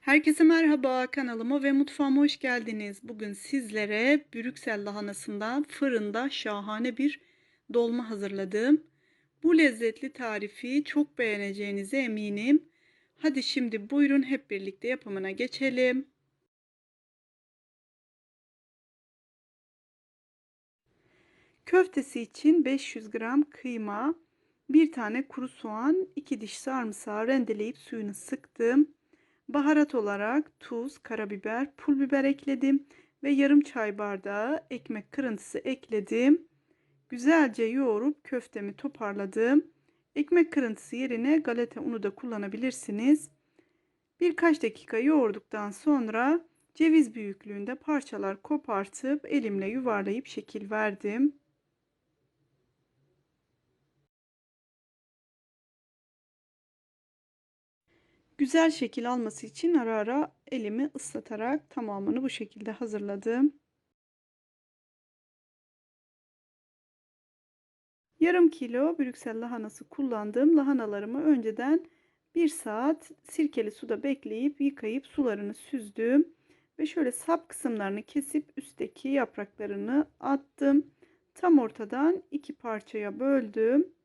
Herkese merhaba, kanalıma ve mutfağıma hoş geldiniz. Bugün sizlere Brüksel lahanasından fırında şahane bir dolma hazırladım. Bu lezzetli tarifi çok beğeneceğinize eminim. Hadi şimdi buyurun hep birlikte yapımına geçelim. Köftesi için 500 gram kıyma, bir tane kuru soğan, 2 diş sarımsağı rendeleyip suyunu sıktım. Baharat olarak tuz, karabiber, pul biber ekledim ve yarım çay bardağı ekmek kırıntısı ekledim. Güzelce yoğurup köftemi toparladım. Ekmek kırıntısı yerine galeta unu da kullanabilirsiniz. Birkaç dakika yoğurduktan sonra ceviz büyüklüğünde parçalar kopartıp elimle yuvarlayıp şekil verdim. Güzel şekil alması için ara ara elimi ıslatarak tamamını bu şekilde hazırladım. Yarım kilo Brüksel lahanası kullandığım lahanalarımı önceden bir saat sirkeli suda bekleyip yıkayıp sularını süzdüm. Ve şöyle sap kısımlarını kesip üstteki yapraklarını attım. Tam ortadan iki parçaya böldüm.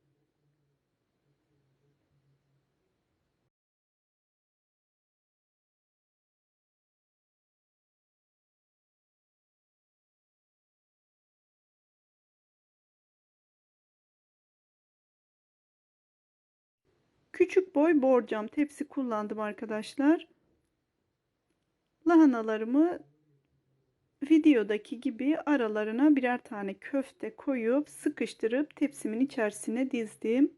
Küçük boy borcam tepsi kullandım arkadaşlar. Lahanalarımı videodaki gibi aralarına birer tane köfte koyup sıkıştırıp tepsimin içerisine dizdim.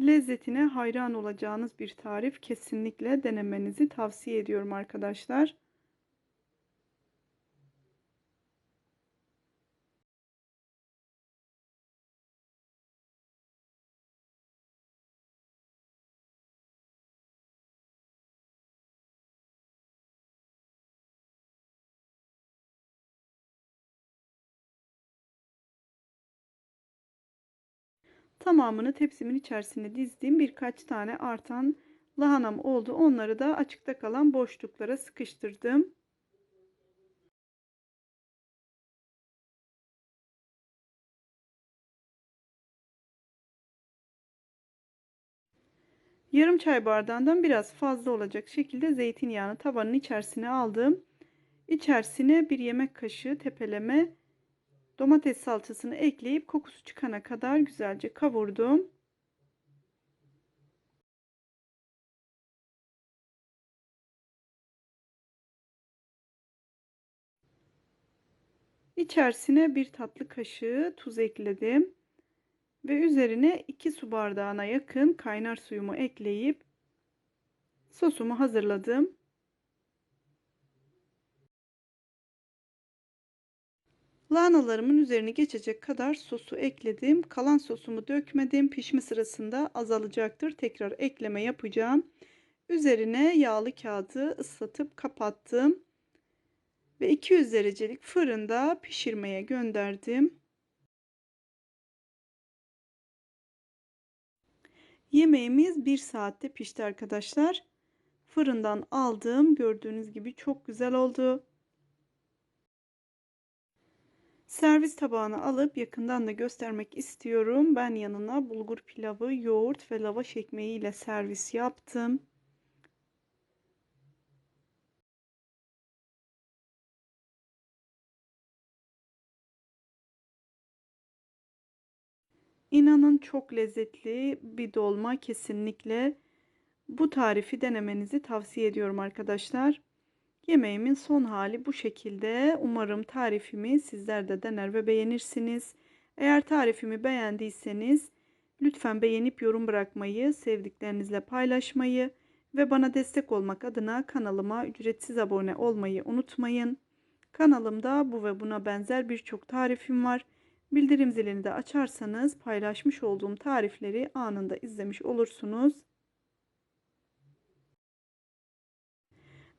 Lezzetine hayran olacağınız bir tarif. Kesinlikle denemenizi tavsiye ediyorum arkadaşlar. Tamamını tepsimin içerisine dizdiğim birkaç tane artan lahanam oldu. Onları da açıkta kalan boşluklara sıkıştırdım. Yarım çay bardağından biraz fazla olacak şekilde zeytinyağını tavanın içerisine aldım. İçerisine bir yemek kaşığı tepeleme Domates salçasını ekleyip kokusu çıkana kadar güzelce kavurdum. İçerisine bir tatlı kaşığı tuz ekledim. Ve üzerine 2 su bardağına yakın kaynar suyumu ekleyip sosumu hazırladım. Lahanalarımın üzerine geçecek kadar sosu ekledim. Kalan sosumu dökmedim. Pişme sırasında azalacaktır. Tekrar ekleme yapacağım. Üzerine yağlı kağıdı ıslatıp kapattım. Ve 200 derecelik fırında pişirmeye gönderdim. Yemeğimiz 1 saatte pişti arkadaşlar. Fırından aldım. Gördüğünüz gibi çok güzel oldu. Servis tabağına alıp yakından da göstermek istiyorum. Ben yanına bulgur pilavı, yoğurt ve lavaş ekmeği ile servis yaptım. İnanın çok lezzetli bir dolma kesinlikle. Bu tarifi denemenizi tavsiye ediyorum arkadaşlar. Yemeğimin son hali bu şekilde. Umarım tarifimi sizler de dener ve beğenirsiniz. Eğer tarifimi beğendiyseniz lütfen beğenip yorum bırakmayı, sevdiklerinizle paylaşmayı ve bana destek olmak adına kanalıma ücretsiz abone olmayı unutmayın. Kanalımda bu ve buna benzer birçok tarifim var. Bildirim zilini de açarsanız paylaşmış olduğum tarifleri anında izlemiş olursunuz.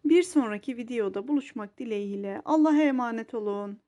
Bir sonraki videoda buluşmak dileğiyle Allah'a emanet olun.